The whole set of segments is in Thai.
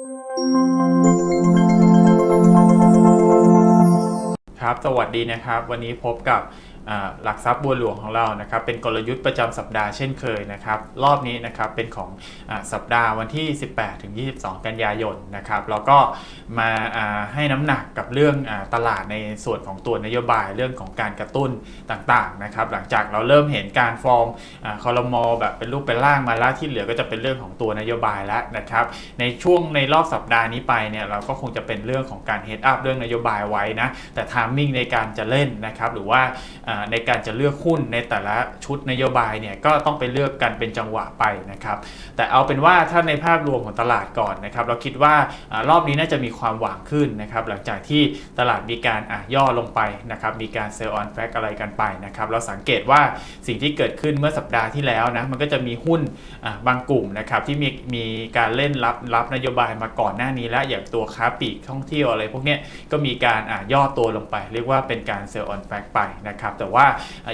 ครับ สวัสดีนะครับ วันนี้พบกับ หลักทรัพย์บัวหลวงของเรานะครับเป็นกลยุทธ์ประจำสัปดาห์เช่นเคยนะครับรอบนี้นะครับเป็นของอสัปดาห์วันที่ 18ถึง22 กันยายนนะครับแล้วก็มาาให้น้ำหนักกับเรื่องอตลาดในส่วนของตัวนโยบายเรื่องของการกระตุ้นต่างๆนะครับหลังจากเราเริ่มเห็นการฟอร์มอาคอรมอแบบเป็นรูปเป็นร่างมาแล้วที่เหลือก็จะเป็นเรื่องของตัวนโยบายแล้วนะครับในช่วงในรอบสัปดาห์นี้ไปเนี่ยเราก็คงจะเป็นเรื่องของการเฮดอัพเรื่องนโยบายไว้นะแต่ทามมิ่งในการจะเล่นนะครับหรือว่าอ่าในการจะเลือกหุ้นในแต่ละชุดนโยบายเนี่ยก็ต้องไปเลือกกันเป็นจังหวะไปนะครับ แต่เอาเป็นว่าถ้าในภาพรวมของตลาดก่อนนะครับ เราคิดว่าอรอบนี้น่าจะมีความหวังขึ้นนะครับ หลังจากที่ตลาดมีการย่อลงไปนะครับ มีการเซลล์ออนแฟกอะไรกันไปนะครับ เราสังเกตว่าสิ่งที่เกิดขึ้นเมื่อสัปดาห์ที่แล้วนะมันก็จะมีหุ้นบางกลุ่มนะครับที่มีมีการเล่นรับรับนโยบายมาก่อนหน้านี้แล้วอย่างตัวค้าปลีกท่องเที่ยวอะไรพวกนี้ก็มีการย่อตัวลงไป เรียกว่าเป็นการเซลล์ออนแฟกไปนะครับแต่ว่า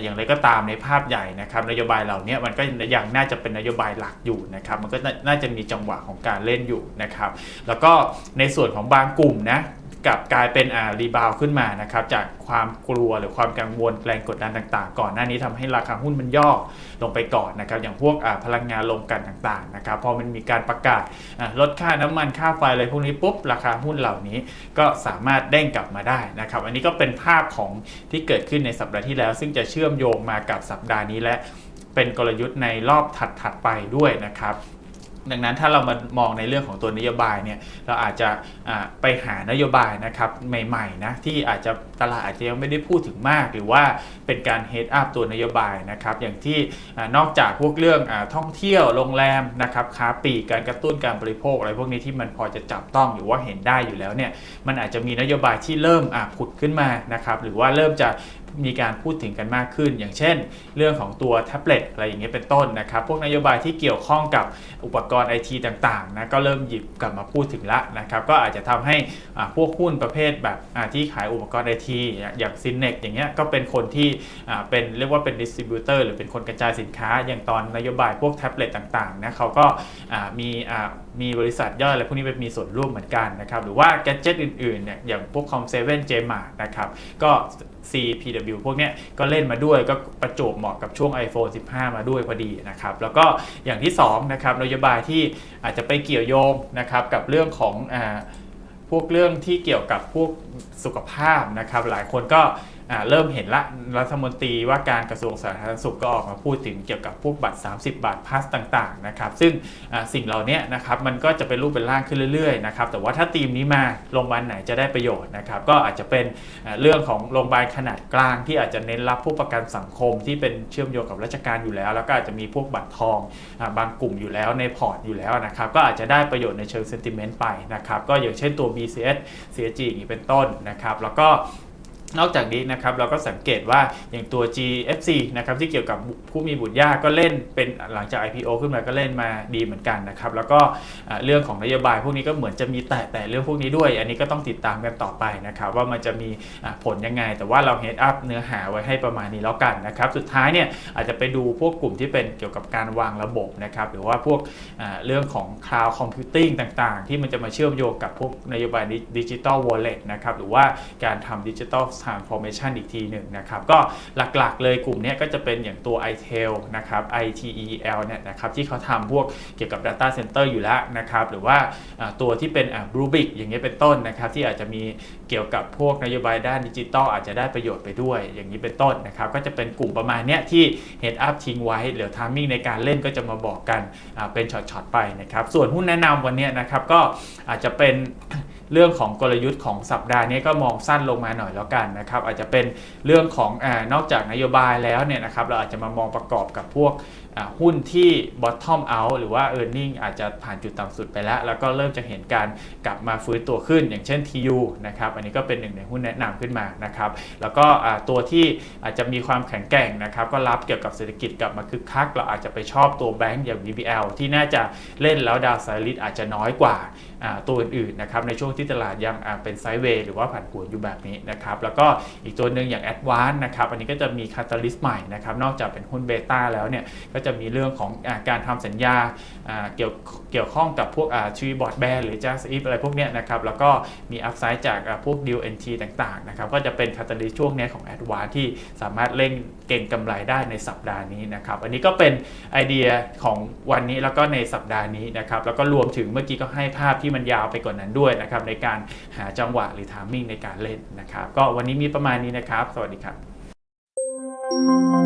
อย่างไรก็ตามในภาพใหญ่นะครับนโยบายเหล่านี้มันก็ยังน่าจะเป็นนโยบายหลักอยู่นะครับมันก็น่าจะมีจังหวะของการเล่นอยู่นะครับแล้วก็ในส่วนของบางกลุ่มนะกลับกลายเป็นอ่ารีบาวขึ้นมานะครับจากความกลัวหรือความกังวลแรงกดดันต่างๆ ก่อนหน้านี้ทำให้ราคาหุ้นมันย่อลงไปก่อนนะครับอย่างพวกอ่าพลังงานลงกันต่างๆนะครับพอมันมีการประกาศอ่าลดค่าน้ำมันค่าไฟอะไรพวกนี้ปุ๊บราคาหุ้นเหล่านี้ก็สามารถเด้งกลับมาได้นะครับอันนี้ก็เป็นภาพของที่เกิดขึ้นในสัปดาห์ที่แล้ว ซึ่งจะเชื่อมโยงมากับสัปดาห์นี้และเป็นกลยุทธ์ในรอบถัดๆไปด้วยนะครับ ดังนั้นถ้าเรามามองในเรื่องของตัวนโยบายเนี่ยเราอาจจะไปหานโยบายนะครับใหม่ๆนะที่อาจจะตลาดอาจจะยังไม่ได้พูดถึงมาก หรือว่าเป็นการเฮดอัพตัวนโยบายนะครับอย่างที่อนอกจากพวกเรื่องอท่องเที่ยวโรงแรมนะครับค้าปลีกการกระตุ้นการบริโภคอะไรพวกนี้ที่มันพอจะจับต้องหรือว่าเห็นได้อยู่แล้วเนี่ยมันอาจจะมีนโยบายที่เริ่มผุดขึ้นมานะครับหรือว่าเริ่มจะ มีการพูดถึงกันมากขึ้น อย่างเช่น เรื่องของตัวแท็บเล็ตอะไรอย่างเงี้ยเป็นต้นนะครับ พวกนโยบายที่เกี่ยวข้องกับอุปกรณ์ไอทีต่างๆนะก็เริ่มหยิบกลับมาพูดถึงละนะครับ ก็อาจจะทำให้พวกหุ้นประเภทแบบที่ขายอุปกรณ์ไอทีอย่างซินเนกอย่างเงี้ยก็เป็นคนที่เป็นเรียกว่าเป็นดิสติบิวเตอร์หรือเป็นคนกระจายสินค้า อย่างตอนนโยบายพวกแท็บเล็ตต่างๆนะเขาก็มีมีบริษัทย่อยอะไรพวกนี้ไปมีส่วนร่วมเหมือนกันนะครับ หรือว่าแกจิตอื่นๆเนี่ยอย่างพวกคอมเซเว่นเจมานะครับก็ CPW พวกเนี้ยก็เล่นมาด้วยก็ประจบเหมาะกับช่วง iPhone 15 มาด้วยพอดีนะครับแล้วก็อย่างที่2นะครับนโยบายที่อาจจะไปเกี่ยวโยงนะครับกับเรื่องของอพวกเรื่องที่เกี่ยวกับพวกสุขภาพนะครับหลายคนก็ อ่าเริ่มเห็นละรัฐมนตรีว่าการกระทรวงสาธารณสุขก็ออกมาพูดถึงเกี่ยวกับพวกบัตร 30 บาทพาสต่างๆนะครับซึ่งสิ่งเหล่านี้นะครับมันก็จะเป็นรูปเป็นร่างขึ้นเรื่อยๆนะครับแต่ว่าถ้าทีมนี้มาโรงพยาบาลไหนจะได้ประโยชน์นะครับก็อาจจะเป็นเรื่องของโรงพยาบาลขนาดกลาง ที่อาจจะเน้นรับผู้ประกันสังคมที่เป็นเชื่อมโยงกับราชการอยู่แล้ว แล้วก็อาจจะมีพวกบัตรทองบางกลุ่มอยู่แล้วในพอร์ตอยู่แล้วนะครับก็อาจจะได้ประโยชน์ในเชิงเซนติเมนต์ไปนะครับก็อย่างเช่นตัว BCS CSG อย่างนี้เป็นต้นนะครับแล้วก็ นอกจากนี้นะครับเราก็สังเกตว่าอย่างตัว GFC นะครับที่เกี่ยวกับผู้มีบุตรยากก็เล่นเป็นหลังจาก IPO ขึ้นมาก็เล่นมาดีเหมือนกันนะครับแล้วก็เรื่องของนโยบายพวกนี้ก็เหมือนจะมีแต่แต่เรื่องพวกนี้ด้วย อันนี้ก็ต้องติดตามกันต่อไปนะครับว่ามันจะมีผลยังไง แต่ว่าเราเฮดอัพเนื้อหาไว้ให้ประมาณนี้แล้วกันนะครับสุดท้ายเนี่ยอาจจะไปดูพวกกลุ่มที่เป็นเกี่ยวกับการวางระบบนะครับหรือว่าพวกเรื่องของ Cloud Computing ต่างๆ ที่มันจะมาเชื่อมโยงกับพวกนโยบายดิจิ t a ล Wallet นะครับหรือว่าการทำดิจิ t a ล Transformation อีกทีหนึ่งนะครับ ก็หลักๆเลยกลุ่มเนี้ยก็จะเป็นอย่างตัว iTel นะครับ ITEL เนี่ยนะครับที่เขาทำพวกเกี่ยวกับ Data Center อยู่แล้วนะครับ หรือว่าตัวที่เป็นอ่า Rubik อย่างเงี้ยเป็นต้นนะครับ ที่อาจจะมีเกี่ยวกับพวกนโยบายด้านดิจิตอลอาจจะได้ประโยชน์ไปด้วย อย่างนี้เป็นต้นนะครับ ก็จะเป็นกลุ่มประมาณเนี้ยที่ Head Up ทิ้งไว้เหลือ Timing ในการเล่นก็จะมาบอกกันอ่าเป็นช็อตๆไปนะครับ ส่วนหุ้นแนะนำวันเนี้ยนะครับก็อาจจะเป็นเรื่องของกลยุทธ์ของสัปดาห์นี้ก็มองสั้นลงมาหน่อยแล้วกันนะครับอาจจะเป็นเรื่องของอนอกจากนโยบายแล้วเนี่ยนะครับเราอาจจะมามองประกอบกับพวก หุ้นที่ bottom out หรือว่า e a r n i n g อาจจะผ่านจุดต่ำสุดไปแล้ว แล้วก็เริ่มจะเห็นการกลับมาฟื้นตัวขึ้น อย่างเช่น TU นะครับ อันนี้ก็เป็นหนึ่งในหุ้นแนะนำขึ้นมานะครับ แล้วก็ตัวที่อาจจะมีความแข็งแกร่งนะครับ ก็รับเกี่ยวกับเศรษฐกิจกลับมาคึกคัก เราอาจจะไปชอบตัวแบงก์อย่าง VBL ที่น่าจะเล่นแล้วดาวไซริสอาจจะน้อยกว่าตัวอื่นๆนะครับในช่วงที่ตลาดยังเป็นไซด์เวย์หรือว่าผันผวนอยู่แบบนี้นะครับแล้วก็อีกตัวหนึ่งอย่าง a d v a n c e นะครับอันนี้ก็จะมีคาตาลิสต์ใหม่นะครับนอกจากเป็นหุ้นเบต้าแล้วเนี่ยก็จะมีเรื่องของอการทำสัญญาเกี่ยวเกี่ยวข้องกับพวกชีบอร์ดแบนหรือ Just Eat อะไรพวกเนี้ยนะครับ แล้วก็มีอัพไซด์จากอ่าพวก Deal NT ต่างๆนะครับ ก็จะเป็นคาตาลีช่วงนี้ของ a d v a n c e ที่สามารถเร่งเก่งกำไรได้ในสัปดาห์นี้นะครับ อันนี้ก็เป็นไอเดียของวันนี้แล้วก็ในสัปดาห์นี้นะครับ แล้วก็รวมถึงเมื่อกี้ก็ให้ภาพที่มันยาวไปกว่านั้นด้วยนะครับ ในการหาจังหวะหรือทามมิ่งในการเล่นนะครับ ก็วันนี้มีประมาณนี้นะครับ สวัสดีครับ